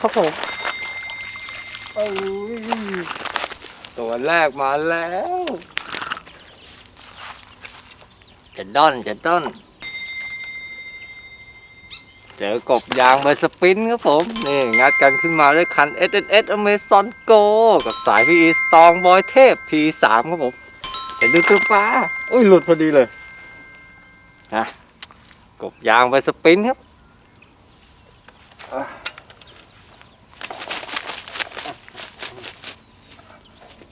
โดนแล้วครับผมโอ้ยตัวแรกมาแล้วจะด้อนจะด้อน เจอกบยางเบอร์สปรินท์ครับผม นี่ งัดกันขึ้นมาด้วยคัน S S S Amazon Go กับสาย PE Strong Boy เทพ P3 ครับผมเห็นดูตัวปลาอุ้ย หลุดพอดีเลยนะกบยางเบอร์สปรินท์ครับ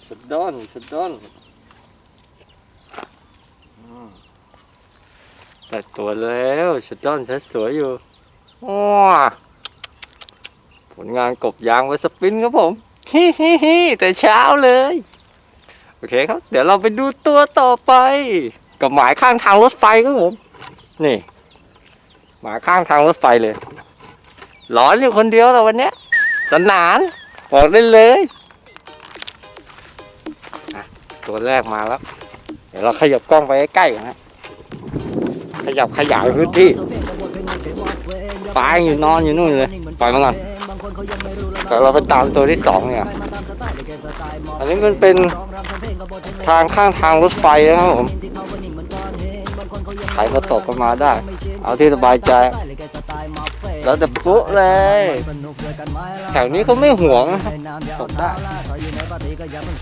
อะชุดด้อนชุดด้อนแต่ตัวแล้วชุดด้อนใช้สวยอยู่ว้าผลงานกบยางไว้สปินครับผมฮิฮิฮิแต่เช้าเลย โอเคครับ เดี๋ยวเราไปดูตัวต่อไป กับหมายข้างทางรถไฟครับผม นี่ หมายข้างทางรถไฟเลยร้อนอยู่คนเดียวแล้ววันนี้สนาน บอกได้เลย ตัวแรกมาแล้ว เดี๋ยวเราขยับกล้องไปใกล้ๆกันนะขยับขยายพื้นที่ปลายอยู่นอนอยู่นู่นเลยปล่อยมาก่อนแต่เราไปตามตัวที่สองเนี่ยอันนี้มันเป็นทางข้างทางรถไฟนะครับผมใครมาตกก็มาได้ เอาที่สบายใจแล้วแต่ปุ๊เลย แถวนี้เขาไม่ห่วง นะครับตก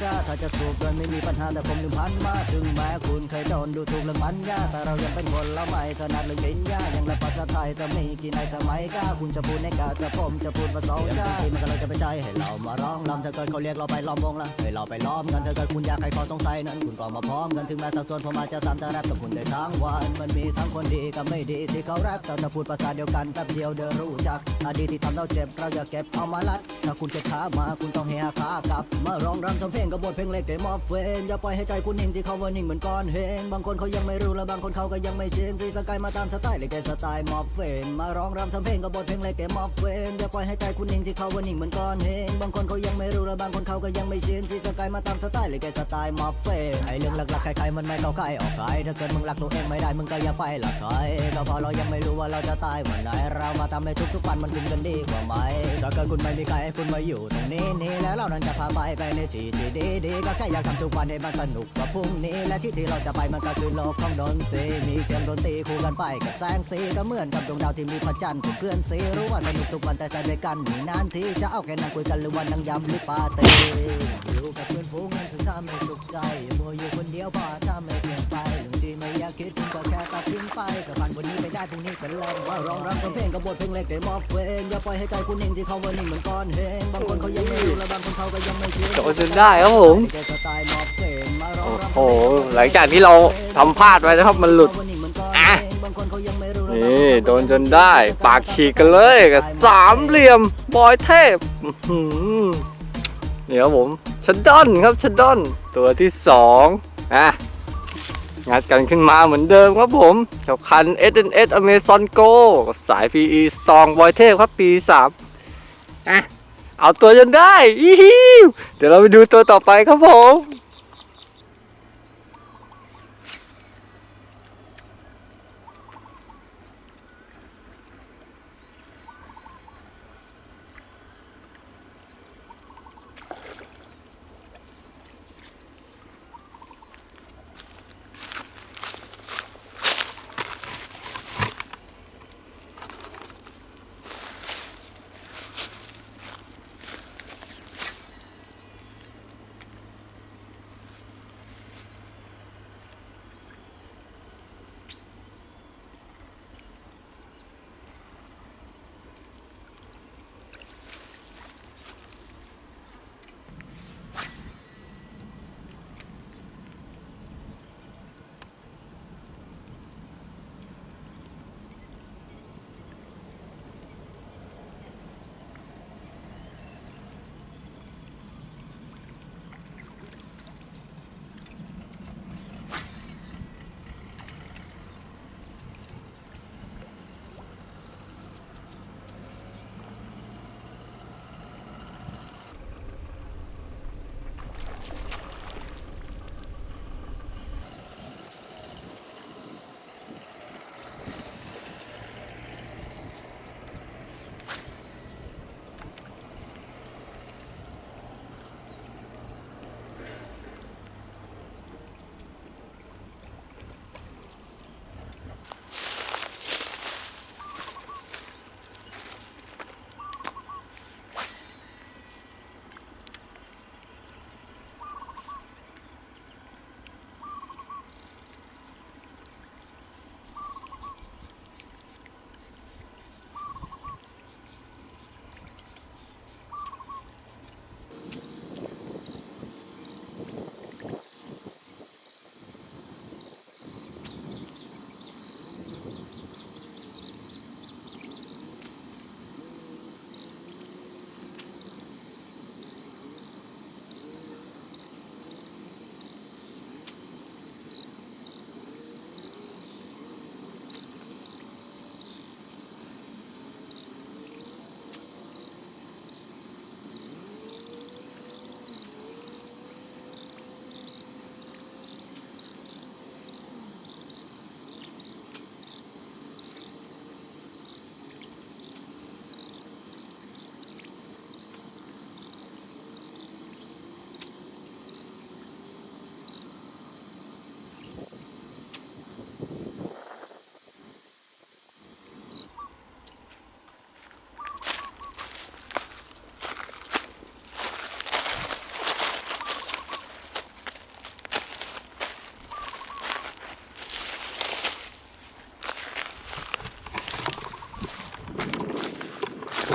ได้ถ้าจะสูบโดยไม่มีปัญหาแต่ผมลืมพันมาถึงแม้คุณเคยโดนดูถูกเรื่องมันยาแต่เรายังเป็นคนละไม่ถนัดเรื่องกินยายังรับภาษาไทยแต่ไม่กินในสมัยก้าคุณจะพูดในกาแต่ผมจะพูดภาษาจ้าที่มันก็เลยจะไปใจให้เรามาร้องรำถ้าเกิดเขาเรียกเราไปล้อมวงละให้เราไปล้อมกันถ้าเกิดคุณอยากให้ขอสงสัยนั้นคุณก็มาพร้อมกันถึงแม้สัดส่วนผมอาจจะซ้ำแต่แรปกับคุณได้ทั้งวันมันมีทั้งคนดีกับไม่ดีที่เขาแรปแต่ถ้าพูดภาษาเดียวกันแป๊บเดียวเดินรู้จักอดีตที่ทำเราเจ็บเราอย่าเก็บเอามาลัดถ้าคุณเก็บขามาคุณต้องเฮียขากลับ มาร้องรำทำเพลงกับบทเพลงเล็กเกมอฟเฟนอย่าปล่อยให้ใจคุณนิ่งที่เขาว่านิ่งเหมือนก้อนเฮนบางคนเขายังไม่รู้และบางคนเขาก็ยังไม่เชินสีสกายมาตามสไตล์เล็กเกสไตล์มอฟเฟนมาร้องรำทำเพลงกับบทเพลงเล็กเกมอฟเฟนอย่าปล่อยให้ใจคุณนิ่งที่เขาว่านิ่งเหมือนก้อนเฮนบางคนเขายังไม่รู้และบางคนเขาก็ยังไม่เชินสีสกายมาตามสไตล์เล็กเกสไตล์มอฟเฟนไอเรื่องหลักๆใครๆมันไม่เข้าใกล้ออกใครถ้าเกิดมึงรักตัวเองไม่ได้มึงก็อย่าไปหลักใครก็เพราะเรายังไม่รู้ว่าเราจะตายวันไหนเรามาทำให้ทุกๆวันมันคุ้มกันดีกว่าไหม กิดคุณไม่มีใครให้คุณมาอยู่ตรงนี้นี่แล้วเรานั้นจะพาไปไปในที่ที่ดีๆก็แค่อยากทำทุกวันให้มันสนุกกว่าพรุ่งนี้และที่ที่เราจะไปมันก็คือโลกของดนตรีมีเสียงดนตรีคู่กันไปกับแสงสีก็เหมือนกับดวงดาวที่มีพระจันทร์เป็นเพื่อนสีรู้ว่าสนุกทุกวันแต่ใจด้วยกันมีนานที่จะเอาแค่นั่งคุยกันหรือวันนั่งยำหรือปาร์ตี้อยู่กับเพื่อนฝูงนั้นถึงทำให้สุขใจมัวอยู่คนเดียวพอทำให้เปลี่ยนไปเรื่อง พรุ่งนี้เป็นแรงว่าร้องรำทำเพลงกับบทเพลงเล็กแต่มอบเวงอย่าปล่อยให้ใจคุณนิ่งที่เขาว่านิ่งเหมือนก้อนเฮงบางคนเขายังไม่รู้และบางคนเขาก็ยังไม่เชื่อโดนจนได้ครับผมโอ้โหหลังจากที่เราทำพลาดไว้นะครับมันหลุดอะนี่โดนจนได้ ปากฉีกกันเลยกับสามเหลี่ยมบอยเทพอื้อหือนี่ครับผมชัดดอนครับชัดดอนตัวที่สองอะ งัดกันขึ้นมาเหมือนเดิมครับผมกับคัน S N S Amazon Go กับสาย PE Strong บอยเทพครับปีสามอะเอาตัวจนได้อีฮิวเดี๋ยวเราไปดูตัวต่อไปครับผม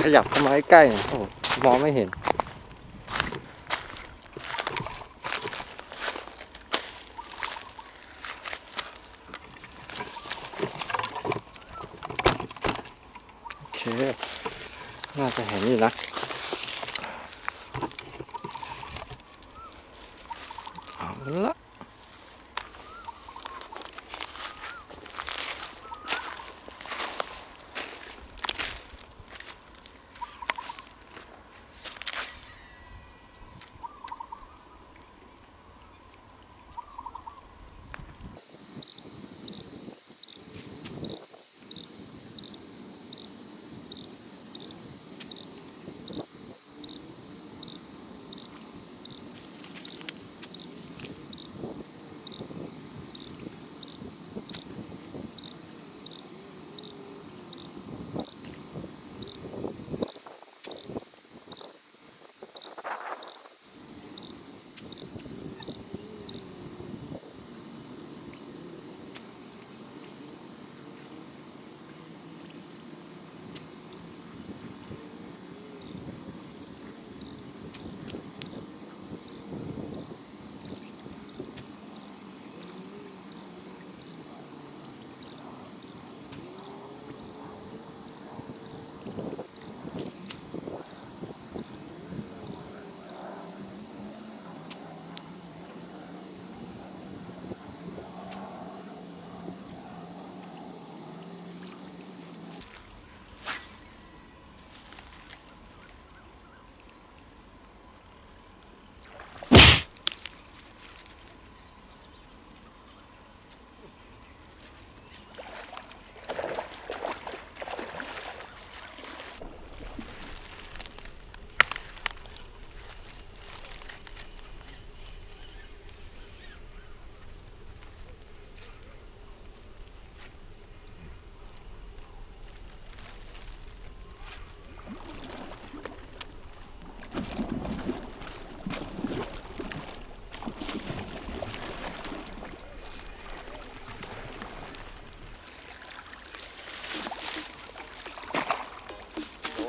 ขยับเข้ามาใกล้ๆหน่อยโอ้มองไม่เห็น โอเค น่าจะเห็นอยู่นะ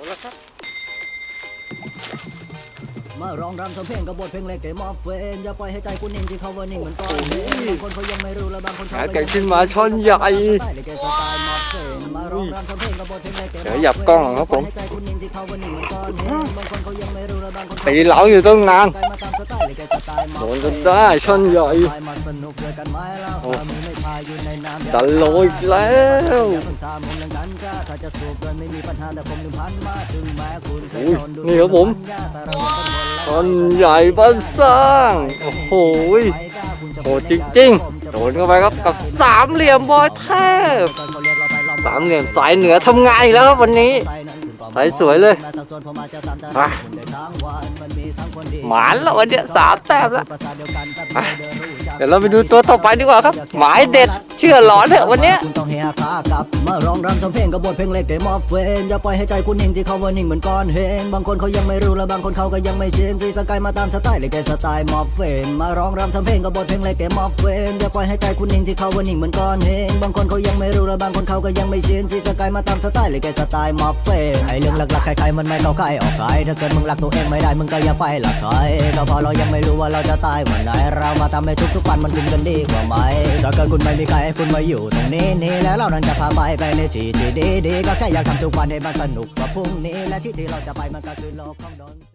Hola, มาร้องรำทำเพลงกับบทเพลงเล็กเกมอฟเวนอย่าปล่อยให้ใจคุณนิ่งที่เขาว่านิ่งเหมือนก้อนเมฆบางคนเขายังไม่รู้และบางคนเขาหาก็ไก่ยังขึ้นมาช้อนใหญ่สไตล์เล็กเกมสไตล์มอฟเวนมาร้องรำทำเพลงกับบทเพลงเล็กเกมอฟเดี๋เวยวหยับกล้องครับผมให้ใจคุณนิ่งที่เขาว่านิ่งเหมือนก้อนเมฆบางคนเขายังไม่รู้และบางคนเขาตีเหลาอยู่ตั้งนานไกลมาตามสไตล์เล็กเกมสไตล์มอฟโดเวนจนได้ช่อนใหญ่ไปมาสนุกด้วยกันไหมแล้วโอ้ถ้ามึงไม่พายอยู่ในน้ำดันโลอีกแล้วอย่าเพิ่งถามผมดังนั้นจ้าถ้าจะสูบโดยไม่มีปัญหาแต่ผมลืมพันมาถึงแม้คุณเคยอุ้ยโดนดูนี่ครับผมแต้นคนใหญ่บ้านสร้าง โอ้โหโหดจริงๆ โดนเข้าไปครับกับสามเหลี่ยมบอยเทพสามเหลี่ยมสายเหนือทำงานอีกแล้วครับวันนี้ สายสวยเลยอะหมานแล้ววันเนี้ยสามแต้มแล้วอะเดี๋ยวเราไปดูตัวต่อไปดีกว่าครับ หมายเด็ดเชื่อหลอนเถอะวันเนี้ยคุณต้องเฮียขากลับมาร้องรำทำเพลงกับบทเพลงเล็กเกมอฟเวนอย่าปล่อยให้ใจคุณนิ่งที่เขาว่านิ่งเหมือนก้อนเฮงบางคนเขายังไม่รู้และบางคนเขาก็ยังไม่ชินสีสกายมาตามสไตล์เล็กเกมสไตล์มอฟเวนมาร้องรำทำเพลงกับบทเพลงเล็กเกมอฟเวนอย่าปล่อยให้ใจคุณนิ่งที่เขาว่านิ่งเหมือนก้อนเฮงบางคนเขายังไม่รู้และบางคนเขาก็ยังไม่ชินสีสกายมาตามสไตล์เล็กเกมสไตล์มอฟเวนไอเรื่องหลักๆใครๆมันไม่เข้าใกล้ออกไกลถ้าเกิดมึงรักตัวเองไม่ได้มึงก็อย่าไปหลักใครก็เพอเรายังไม่รู้ว่าเราจะตายวันไหน เรามาทำให้ทุกๆวันมันคุ้มกันดีกว่าไหมถ้าเกิดคุณไม่มีใครให้คุณมาอยู่ตรงนี้นี่แล้วเรานั้นจะพาไปไปในที่ที่ดีๆก็แค่อยากทำทุกวันให้มันสนุกกว่าพรุ่งนี้และที่ที่เราจะไปมันก็คือโลกของดน